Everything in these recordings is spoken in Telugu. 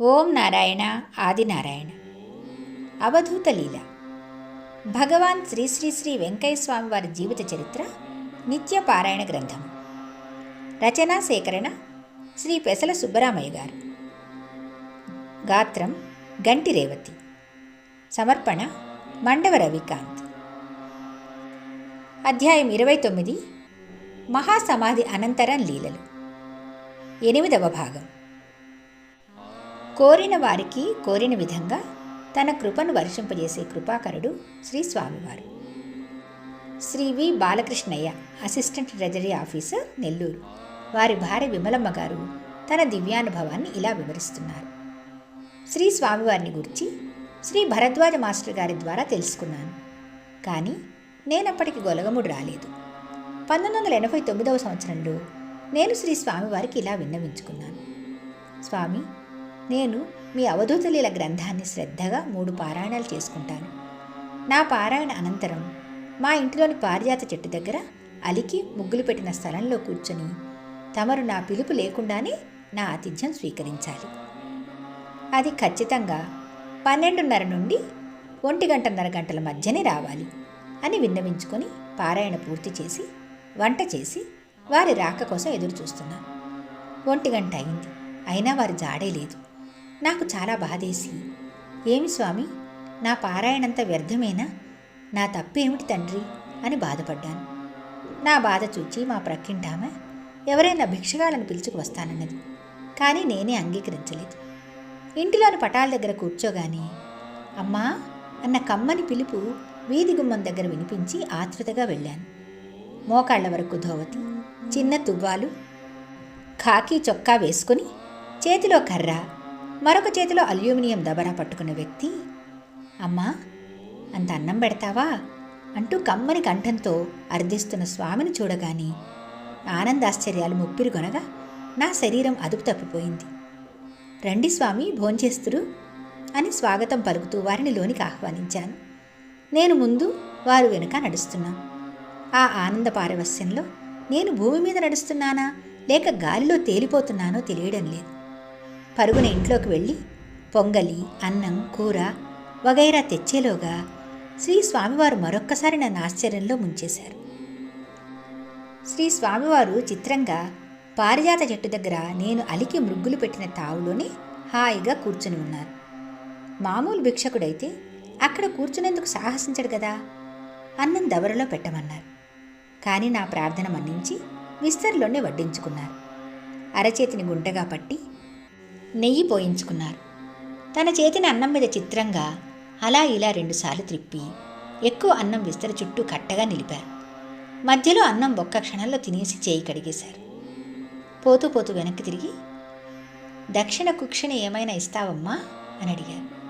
ఓం నారాయణ ఆదినారాయణ అవధూత లీల. భగవాన్ శ్రీ శ్రీ శ్రీ వెంకయ్య స్వామి వారి జీవిత చరిత్ర నిత్య పారాయణ గ్రంథం రచనా సేకరణ శ్రీ పెసల సుబ్బరామయ్య గారు. గాత్రం గంటి రేవతి. సమర్పణ మండవ రవికాంత్. అధ్యాయం ఇరవై తొమ్మిది. మహాసమాధి అనంతరం లీలలు. ఎనిమిదవ భాగం. కోరిన వారికి కోరిన విధంగా తన కృపను వర్షింపజేసే కృపాకరుడు శ్రీ స్వామివారు. Shri V Balakrishnaiah assistant treasury officer Nellore. వారి భార్య విమలమ్మ గారు తన దివ్యానుభవాన్ని ఇలా వివరిస్తున్నారు. శ్రీ స్వామివారిని గురించి శ్రీ భరద్వాజ మాస్టర్ గారి ద్వారా తెలుసుకున్నాను. కానీ నేనప్పటికి గొలగముడు రాలేదు. పంతొమ్మిది వందల ఎనభై తొమ్మిదవ సంవత్సరంలో నేను శ్రీ స్వామివారికి ఇలా విన్నవించుకున్నాను. స్వామి నేను మీ అవధూతలీల గ్రంథాన్ని శ్రద్ధగా మూడు పారాయణాలు చేసుకుంటాను. నా పారాయణ అనంతరం మా ఇంటిలోని పారిజాత చెట్టు దగ్గర అలికి ముగ్గులు పెట్టిన స్థలంలో కూర్చొని తమరు నా పిలుపు లేకుండానే నా ఆతిథ్యం స్వీకరించాలి. అది ఖచ్చితంగా పన్నెండున్నర నుండి ఒంటి గంటన్నర గంటల మధ్యనే రావాలి అని విన్నవించుకొని పారాయణ పూర్తి చేసి వంట చేసి వారి రాక కోసం ఎదురు చూస్తున్నాను ఒంటి గంట అయింది. అయినా వారి జాడే లేదు. నాకు చాలా బాధేసి ఏమి స్వామి నా పారాయణంత వ్యర్థమేనా? నా తప్పేమిటి తండ్రి? అని బాధపడ్డాను. నా బాధ చూచి మా ప్రక్కింటామె ఎవరైనా భిక్షగాళ్ళను పిలుచుకు వస్తానన్నది. కానీ నేనే అంగీకరించలేదు. ఇంటిలోని పటాల దగ్గర కూర్చోగానే అమ్మా అన్న కమ్మని పిలుపు వీధి గుమ్మం దగ్గర వినిపించి ఆతృతగా వెళ్ళాను. మోకాళ్ళ వరకు ధోవతి చిన్న తువ్వాలు ఖాకీ చొక్కా వేసుకుని చేతిలో కర్ర మరొక చేతిలో అల్యూమినియం దబరా పట్టుకున్న వ్యక్తి అమ్మా అంత అన్నం పెడతావా? అంటూ కమ్మని కంఠంతో అర్థిస్తున్న స్వామిని చూడగాని ఆనందాశ్చర్యాలు ముప్పిరుగొనగా నా శరీరం అదుపు తప్పిపోయింది. రండి స్వామి భోంచేస్తురు అని స్వాగతం పలుకుతూ వారిని లోనికి ఆహ్వానించాను. నేను ముందు వారు వెనుక నడుస్తున్నాం. ఆ ఆనంద పారవస్యంలో నేను భూమి మీద నడుస్తున్నానా లేక గాలిలో తేలిపోతున్నానో తెలియడం లేదు. పరుగున ఇంట్లోకి వెళ్ళి పొంగలి అన్నం కూర వగైరా తెచ్చేలోగా శ్రీ స్వామివారు మరొక్కసారి నన్ను ఆశ్చర్యంలో ముంచేశారు. శ్రీ స్వామివారు చిత్రంగా పారిజాత చెట్టు దగ్గర నేను అలికి మృగ్గులు పెట్టిన తావులోనే హాయిగా కూర్చుని ఉన్నారు. మామూలు భిక్షకుడైతే అక్కడ కూర్చునేందుకు సాహసించడు కదా అన్నం దవరలో పెట్టమన్నారు. కానీ నా ప్రార్థన మన్నించి విస్తరిలోనే వడ్డించుకున్నారు. అరచేతిని గుంటగా పట్టి నెయ్యి పోయించుకున్నారు. తన చేతిని అన్నం మీద చిత్రంగా అలా ఇలా రెండుసార్లు త్రిప్పి ఎక్కువ అన్నం విస్తర చుట్టూ కట్టగా నిలిపారు. మధ్యలో అన్నం ఒక్క క్షణంలో తినేసి చేయి కడిగేశారు. పోతూ పోతూ వెనక్కి తిరిగి దక్షిణ కుక్షిణ ఏమైనా ఇస్తావమ్మా? అని అడిగారు.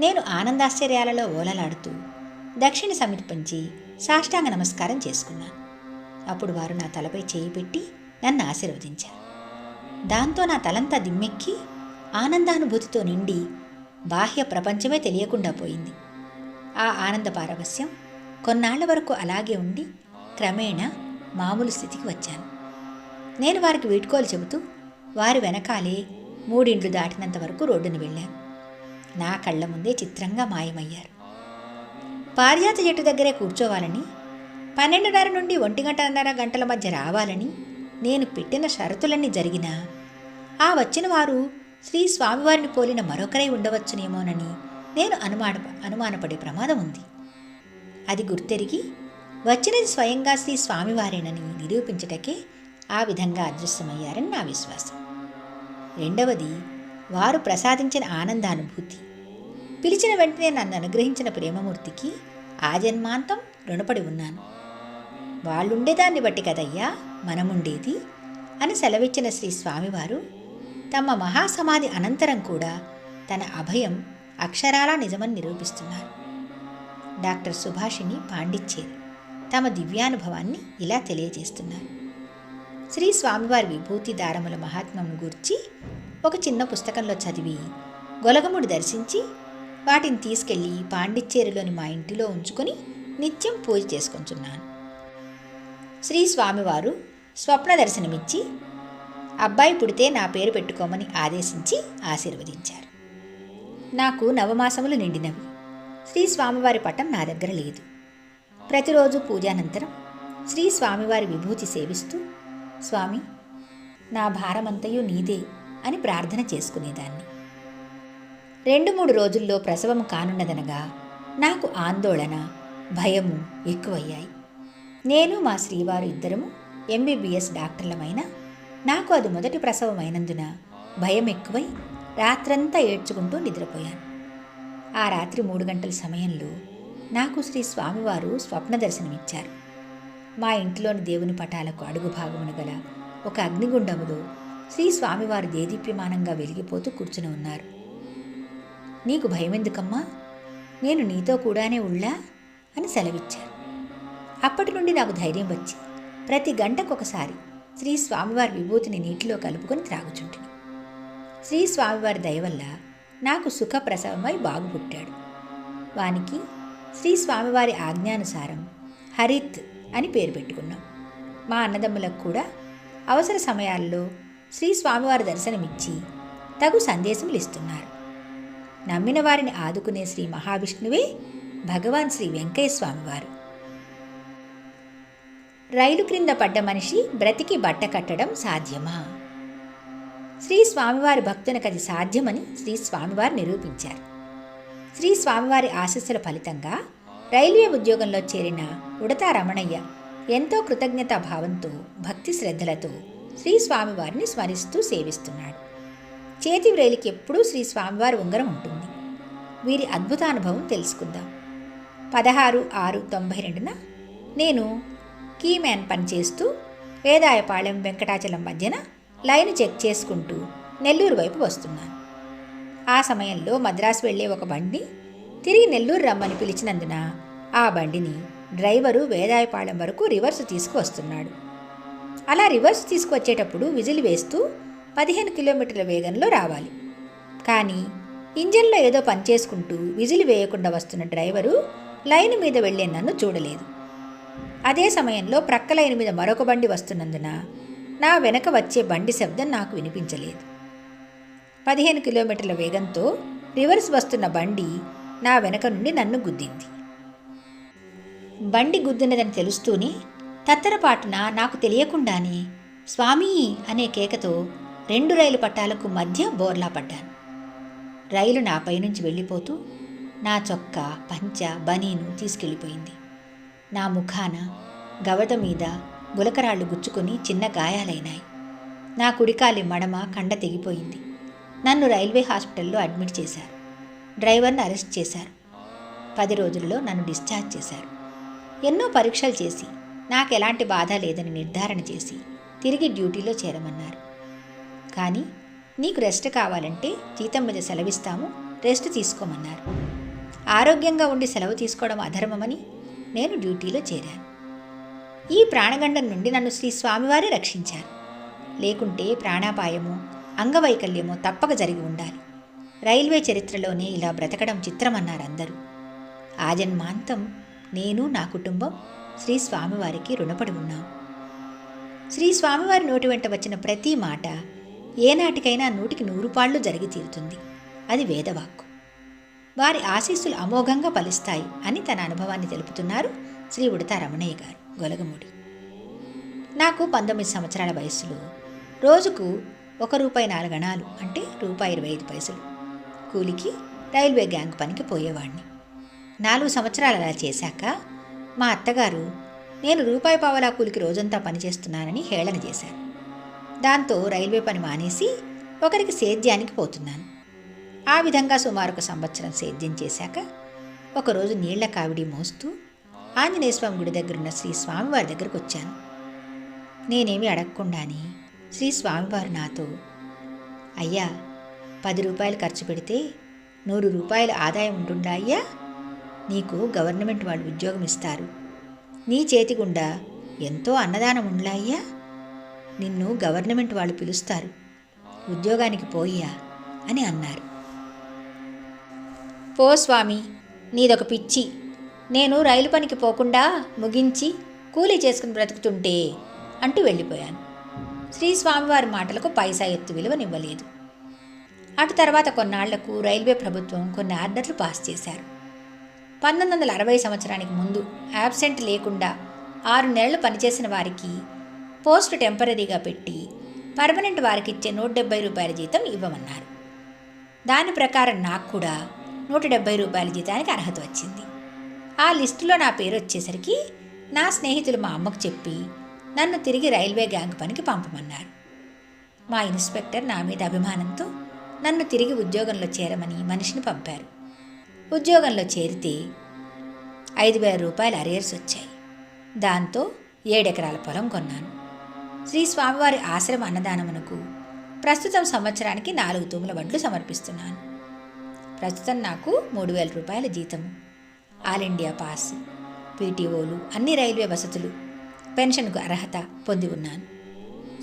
నేను ఆనందాశ్చర్యాలలో ఓలలాడుతూ దక్షిణ సమర్పించి సాష్టాంగ నమస్కారం చేసుకున్నాను. అప్పుడు వారు నా తలపై చేయి పెట్టి నన్ను ఆశీర్వదించారు. దాంతో నా తలంతా దిమ్మెక్కి ఆనందానుభూతితో నిండి బాహ్య ప్రపంచమే తెలియకుండా పోయింది. ఆ ఆనంద పారవస్యం కొన్నాళ్ళ వరకు అలాగే ఉండి క్రమేణా మామూలు స్థితికి వచ్చాను. నేను వారికి వీడ్కోలు చెబుతూ వారి వెనకాలే మూడిండ్లు దాటినంత వరకు రోడ్డును వెళ్ళాను. నా కళ్ళ ముందే చిత్రంగా మాయమయ్యారు. పారిజాత చెట్టు దగ్గరే కూర్చోవాలని పన్నెండున్నర నుండి ఒంటి గంటన్నర గంటల మధ్య రావాలని నేను పెట్టిన షరతులన్నీ జరిగినా ఆ వచ్చిన వారు శ్రీ స్వామివారిని పోలిన మరొకరై ఉండవచ్చునేమోనని నేను అనుమాన అనుమానపడే ప్రమాదం ఉంది. అది గుర్తెరిగి వచ్చినది స్వయంగా శ్రీ స్వామివారేనని నిరూపించటకే ఆ విధంగా అదృశ్యమయ్యారని నా విశ్వాసం. రెండవది వారు ప్రసాదించిన ఆనందానుభూతి. పిలిచిన వెంటనే నన్ను అనుగ్రహించిన ప్రేమమూర్తికి ఆ జన్మాంతం రుణపడి ఉన్నాను. వాళ్ళుండేదాన్ని బట్టి కదయ్యా మనముండేది అని సెలవిచ్చిన శ్రీ స్వామివారు తమ మహాసమాధి అనంతరం కూడా తన అభయం అక్షరాలా నిజమని నిరూపిస్తున్నారు. డాక్టర్ సుభాషిణి పాండిచ్చేరి తమ దివ్యానుభవాన్ని ఇలా తెలియజేస్తున్నారు. శ్రీ స్వామివారి విభూతి దారముల మహాత్మ్యం గూర్చి ఒక చిన్న పుస్తకంలో చదివి గొలగముడి దర్శించి వాటిని తీసుకెళ్ళి పాండిచ్చేరిలోని మా ఇంటిలో ఉంచుకొని నిత్యం పూజ చేసుకుంటున్నాను శ్రీ స్వామివారు స్వప్న దర్శనమిచ్చి అబ్బాయి పుడితే నా పేరు పెట్టుకోమని ఆదేశించి ఆశీర్వదించారు. నాకు నవమాసములు నిండినవి. శ్రీ స్వామివారి పటం నా దగ్గర లేదు. ప్రతిరోజు పూజానంతరం శ్రీ స్వామివారి విభూతి సేవిస్తూ స్వామి నా భారమంతయు నీదే అని ప్రార్థన చేసుకునేదాన్ని. రెండు మూడు రోజుల్లో ప్రసవం కానున్నదనగా నాకు ఆందోళన భయము ఎక్కువయ్యాయి. నేను మా శ్రీవారు ఇద్దరము ఎంబీబీఎస్ డాక్టర్లమైన నాకు అది మొదటి ప్రసవమైనందున భయం ఎక్కువై రాత్రంతా ఏడ్చుకుంటూ నిద్రపోయాను. ఆ రాత్రి మూడు గంటల సమయంలో నాకు శ్రీ స్వామివారు స్వప్న దర్శనమిచ్చారు. మా ఇంట్లోని దేవుని పటాలకు అడుగు భాగమున గల ఒక అగ్నిగుండములో శ్రీ స్వామివారు దేదీప్యమానంగా వెలిగిపోతూ కూర్చుని ఉన్నారు. నీకు భయమెందుకమ్మా? నేను నీతో కూడానే ఉళ్ళా? అని సెలవిచ్చారు. అప్పటి నుండి నాకు ధైర్యం వచ్చింది ప్రతి గంటకొకసారి శ్రీ స్వామివారి విభూతిని నీటిలో కలుపుకొని త్రాగుచుంటిని. శ్రీ స్వామివారి దయవల్ల నాకు సుఖప్రసవమై బాగు పుట్టాడు వానికి శ్రీ స్వామివారి ఆజ్ఞానుసారం హరిత్ అని పేరు పెట్టుకున్నాం. మా అన్నదమ్ములకు కూడా అవసర సమయాల్లో శ్రీ స్వామివారి దర్శనమిచ్చి తగు సందేశములు ఇస్తున్నారు. నమ్మిన వారిని ఆదుకునే శ్రీ మహావిష్ణువే భగవాన్ శ్రీ వెంకయ్య స్వామివారు. రైలు క్రింద పడ్డ మనిషి బ్రతికి బట్ట కట్టడం సాధ్యమా? శ్రీ స్వామివారి భక్తునకు అది సాధ్యమని శ్రీ స్వామివారు నిరూపించారు. శ్రీ స్వామివారి ఆశస్సుల ఫలితంగా రైల్వే ఉద్యోగంలో చేరిన ఉడతా రమణయ్య ఎంతో కృతజ్ఞతా భావంతో భక్తి శ్రద్ధలతో శ్రీ స్వామివారిని స్మరిస్తూ సేవిస్తున్నాడు. చేతి వ్రేలికి ఎప్పుడూ శ్రీ స్వామివారి ఉంగరం ఉంటుంది. వీరి అద్భుతానుభవం తెలుసుకుందాం. పదహారు ఆరు తొంభై రెండున నేను కీమ్యాన్ పనిచేస్తూ వేదాయపాళెం వెంకటాచలం మధ్యన లైన్ చెక్ చేసుకుంటూ నెల్లూరు వైపు వస్తున్నాను. ఆ సమయంలో మద్రాసు వెళ్ళే ఒక బండి తిరిగి నెల్లూరు రమ్మని పిలిచినందున ఆ బండిని డ్రైవరు వేదాయపాళెం వరకు రివర్స్ తీసుకువస్తున్నాడు. అలా రివర్స్ తీసుకువచ్చేటప్పుడు విజిల్ వేస్తూ పదిహేను కిలోమీటర్ల వేగంలో రావాలి. కానీ ఇంజన్లో ఏదో పనిచేసుకుంటూ విజిల్ వేయకుండా వస్తున్న డ్రైవరు లైన్ మీద వెళ్ళే నన్ను చూడలేదు. అదే సమయంలో ప్రక్క లైన్ మీద మరొక బండి వస్తున్నందున నా వెనక వచ్చే బండి శబ్దం నాకు వినిపించలేదు. పదిహేను కిలోమీటర్ల వేగంతో రివర్స్ వస్తున్న బండి నా వెనక నుండి నన్ను గుద్దింది. బండి గుద్దినదని తెలుస్తూనే తత్తరపాటున నాకు తెలియకుండానే స్వామి అనే కేకతో రెండు రైలు పట్టాలకు మధ్య బోర్లా పడ్డాను. రైలు నా పైనుంచి వెళ్ళిపోతూ నా చొక్కా పంచ బనీను తీసుకెళ్ళిపోయింది. నా ముఖాన గవట మీద గులకరాళ్ళు గుచ్చుకొని చిన్న గాయాలైనాయి. నా కుడికాలి మడమ కండ తెగిపోయింది. నన్ను రైల్వే హాస్పిటల్లో అడ్మిట్ చేశారు. డ్రైవర్ని అరెస్ట్ చేశారు. పది రోజుల్లో నన్ను డిశ్చార్జ్ చేశారు. ఎన్నో పరీక్షలు చేసి నాకు ఎలాంటి బాధ లేదని నిర్ధారణ చేసి తిరిగి డ్యూటీలో చేరమన్నారు. కానీ నీకు రెస్ట్ కావాలంటే జీతం మీద సెలవిస్తాము రెస్ట్ తీసుకోమన్నారు. ఆరోగ్యంగా ఉండి సెలవు తీసుకోవడం అధర్మమని నేను డ్యూటీలో చేరాను. ఈ ప్రాణగండం నుండి నన్ను శ్రీ స్వామివారే రక్షించారు. లేకుంటే ప్రాణాపాయమో అంగవైకల్యమో తప్పక జరిగి ఉండాలి. రైల్వే చరిత్రలోనే ఇలా బ్రతకడం చిత్రమన్నారు అందరూ. ఆ జన్మాంతం నేను నా కుటుంబం శ్రీ స్వామివారికి రుణపడి ఉన్నాం. శ్రీ స్వామివారి నోటి వెంట వచ్చిన ప్రతి మాట ఏనాటికైనా నూటికి నూరు పాళ్ళు జరిగి తీరుతుంది. అది వేదవాక్కు. వారి ఆశీస్సులు అమోఘంగా ఫలిస్తాయి అని తన అనుభవాన్ని తెలుపుతున్నారు శ్రీ ఉడతా రమణయ్య గారు. గొలగముడి. నాకు పంతొమ్మిది సంవత్సరాల వయస్సులో రోజుకు ఒక రూపాయి నాలుగణాలు అంటే రూపాయి ఇరవై ఐదు పైసలు. కూలికి రైల్వే గ్యాంగ్ పనికి పోయేవాడిని నాలుగు సంవత్సరాలు అలా చేశాక మా అత్తగారు నేను రూపాయి పావలా కూలికి రోజంతా పనిచేస్తున్నానని హేళన చేశారు. దాంతో రైల్వే పని మానేసి ఒకరికి సేద్యానికి పోతున్నాను. ఆ విధంగా సుమారు ఒక సంవత్సరం సేద్యం చేశాక ఒకరోజు నీళ్ళ కావిడి మోస్తూ ఆంజనేయ స్వామి గుడి దగ్గరున్న శ్రీ స్వామివారి దగ్గరకు వచ్చాను నేనేమి అడగకుండానే శ్రీ స్వామివారు నాతో అయ్యా పది రూపాయలు ఖర్చు పెడితే నూరు రూపాయల ఆదాయం ఉంటుందా అయ్యా? నీకు గవర్నమెంట్ వాళ్ళు ఉద్యోగం ఇస్తారు. నీ చేతి గుండా ఎంతో అన్నదానం ఉండ్లా అయ్యా? నిన్ను గవర్నమెంట్ వాళ్ళు పిలుస్తారు. ఉద్యోగానికి పోయ్యా అని అన్నారు. పో స్వామి నీదొక పిచ్చి. నేను రైలు పనికి పోకుండా ముగించి కూలీ చేసుకుని బ్రతుకుతుంటే అంటూ వెళ్ళిపోయాను. శ్రీ స్వామివారి మాటలకు పైసా ఎత్తు విలువనివ్వలేదు. అటు తర్వాత కొన్నాళ్ళకు రైల్వే ప్రభుత్వం కొన్ని ఆర్డర్లు పాస్ చేశారు. పంతొమ్మిది వందల అరవై సంవత్సరానికి ముందు యాబ్సెంట్ లేకుండా ఆరు నెలలు పనిచేసిన వారికి పోస్ట్ టెంపరీగా పెట్టి పర్మనెంట్ వారికి ఇచ్చే నూట డెబ్బై రూపాయల జీతం ఇవ్వమన్నారు. దాని ప్రకారం నాకు కూడా నూట డెబ్బై రూపాయల జీతానికి అర్హత వచ్చింది. ఆ లిస్టులో నా పేరు వచ్చేసరికి నా స్నేహితులు మా అమ్మకు చెప్పి నన్ను తిరిగి రైల్వే గ్యాంగ్ పనికి పంపమన్నారు. మా ఇన్స్పెక్టర్ నా మీద అభిమానంతో నన్ను తిరిగి ఉద్యోగంలో చేరమని మనిషిని పంపారు. ఉద్యోగంలో చేరితే ఐదు వేల రూపాయల అరియర్స్ వచ్చాయి. దాంతో ఏడెకరాల పొలం కొన్నాను. శ్రీ స్వామివారి ఆశ్రమ అన్నదానమునకు ప్రస్తుతం సంవత్సరానికి నాలుగు తూముల వడ్లు సమర్పిస్తున్నాను. ప్రస్తుతం నాకు మూడు వేల రూపాయల జీతం. ఆల్ ఇండియా పాస్ పీటీఓలు అన్ని రైల్వే వసతులు పెన్షన్కు అర్హత పొంది ఉన్నాను.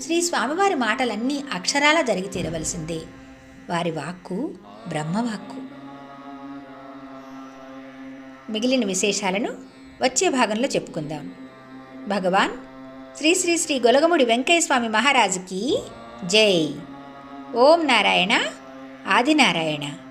శ్రీ స్వామివారి మాటలన్నీ అక్షరాలా జరిగి తీరవలసిందే. వారి వాక్కు బ్రహ్మవాక్కు. మిగిలిన విశేషాలను వచ్చే భాగంలో చెప్పుకుందాం. భగవాన్ శ్రీ శ్రీ శ్రీ గొలగముడి వెంకయ్య స్వామి మహారాజుకి జై. ఓం నారాయణ ఆదినారాయణ.